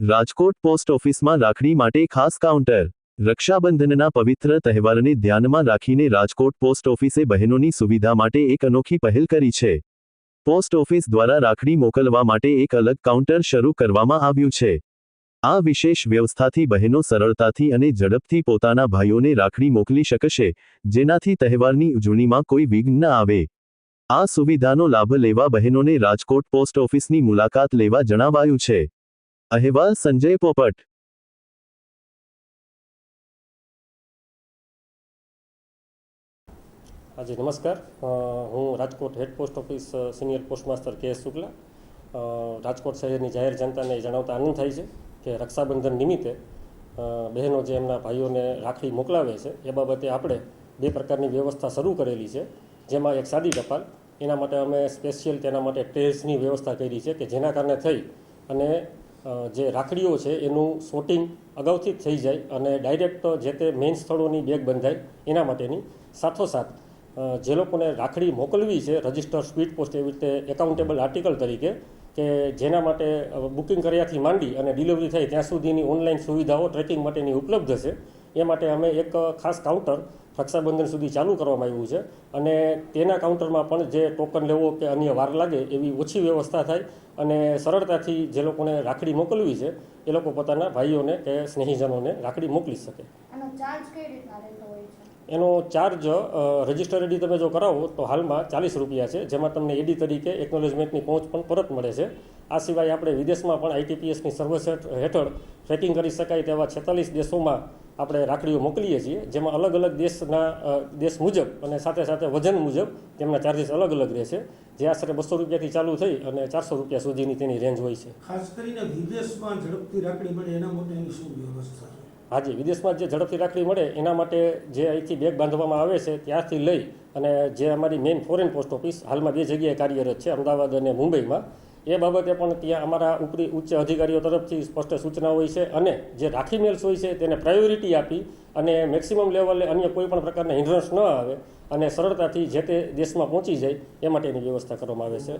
Rajkot post ઓફિસમાં રાખડી માટે ખાસ કાઉન્ટર. રક્ષાબંધનના પવિત્ર તહેવારને ધ્યાનમાં રાખીને રાજકોટ પોસ્ટ ઓફિસે બહેનોની સુવિધા માટે એક અનોખી પહેલ કરી છે. પોસ્ટ ઓફિસ દ્વારા રાખડી મોકલવા માટે એક અલગ કાઉન્ટર શરૂ કરવામાં આવ્યું છે. આ વિશેષ વ્યવસ્થાથી બહેનો સરળતાથી અને ઝડપથી પોતાના ભાઈઓને રાખડી મોકલી શકશે, જેનાથી તહેવારની ઉજવણીમાં કોઈ વિઘ્ન ન આવે. આ સુવિધાનો લાભ લેવા બહેનોને રાજકોટ પોસ્ટ ઓફિસની મુલાકાત લેવા જણાવાયું છે. અહેવાલ સંજય પોપટ. હાજી, નમસ્કાર. હું Rajkot head post office senior post master K Shukla. Rajkot શહેરની જાહેર જનતાને જણાવતા આનંદ થાય છે કે રક્ષાબંધન નિમિત્તે બહેનો જે એમના ભાઈઓને રાખડી મોકલાવે છે, એ બાબતે આપણે બે પ્રકારની વ્યવસ્થા શરૂ કરેલી છે. જેમાં એક સાદી ટપાલ, એના માટે અમે સ્પેશિયલ તેના માટે ટ્રેસની વ્યવસ્થા કરી છે કે જેના કારણે થઈ અને જે રાખડીઓ છે, એનું શોટિંગ અગાઉથી જ થઈ જાય અને ડાયરેક્ટ જે તે મેઇન સ્થળોની બેગ બંધાય, એના માટેની સાથોસાથ જે લોકોને રાખડી મોકલવી છે રજિસ્ટર સ્પીડ પોસ્ટ એવી રીતે એકાઉન્ટેબલ આર્ટિકલ તરીકે, કે જેના માટે બુકિંગ કર્યાથી માંડી અને ડિલિવરી થાય ત્યાં સુધીની ઓનલાઈન સુવિધાઓ ટ્રેકિંગ માટેની ઉપલબ્ધ છે એ માટે અમે એક ખાસ કાઉન્ટર રક્ષાબંધન સુધી ચાલુ કરવામાં આવ્યું છે અને તેના કાઉન્ટરમાં પણ જે ટોકન લેવો કે અન્ય વાર લાગે એવી ઓછી વ્યવસ્થા થાય અને સરળતાથી જે લોકોને રાખડી મોકલવી છે, એ લોકો પોતાના ભાઈઓને કે સ્નેહીજનોને રાખડી મોકલી શકે. ચાર્જ કઈ રીતના રહેતો હોય છે? એનો ચાર્જ રજિસ્ટર એડી તમે જો કરાવો, તો હાલમાં ચાલીસ રૂપિયા છે, જેમાં તમને એડી તરીકે એકનોલેજમેન્ટની પહોંચ પણ પરત મળે છે. આ સિવાય આપણે વિદેશમાં પણ આઈટીપીએસની સર્વિસ હેઠળ ટ્રેકિંગ કરી શકાય તેવા છેતાલીસ દેશોમાં આપણે રાખડીઓ મોકલીએ છીએ, જેમાં અલગ અલગ દેશના દેશ મુજબ અને સાથે સાથે વજન મુજબ તેમના ચાર્જિસ અલગ અલગ રહેશે, જે આશરે બસો રૂપિયાથી ચાલુ થઈ અને ચારસો રૂપિયા સુધીની તેની રેન્જ હોય છે. ખાસ કરીને વિદેશમાં ઝડપથી રાખડી મળે, એના માટે શું વ્યવસ્થા હાજી વિદેશમાં જે ઝડપથી રાખડી મળે, એના માટે જે અહીંથી બેગ બાંધવામાં આવે છે ત્યાંથી લઈ અને જે અમારી મેઇન ફોરેન પોસ્ટ ઓફિસ હાલમાં બે જગ્યાએ કાર્યરત છે, અમદાવાદ અને મુંબઈમાં. એ બાબતે પણ ત્યાં અમારા ઉપરી ઉચ્ચ અધિકારીઓ તરફથી સ્પષ્ટ સૂચના હોય છે અને જે રાખી મેલ્સ હોય છે, તેને પ્રાયોરિટી આપી અને મેક્સિમમ લેવલે અન્ય કોઈ પણ પ્રકારના હિન્ડ્રન્સ ન આવે અને સરળતાથી જે તે દેશમાં પહોંચી જાય, એ માટેની વ્યવસ્થા કરવામાં આવે છે.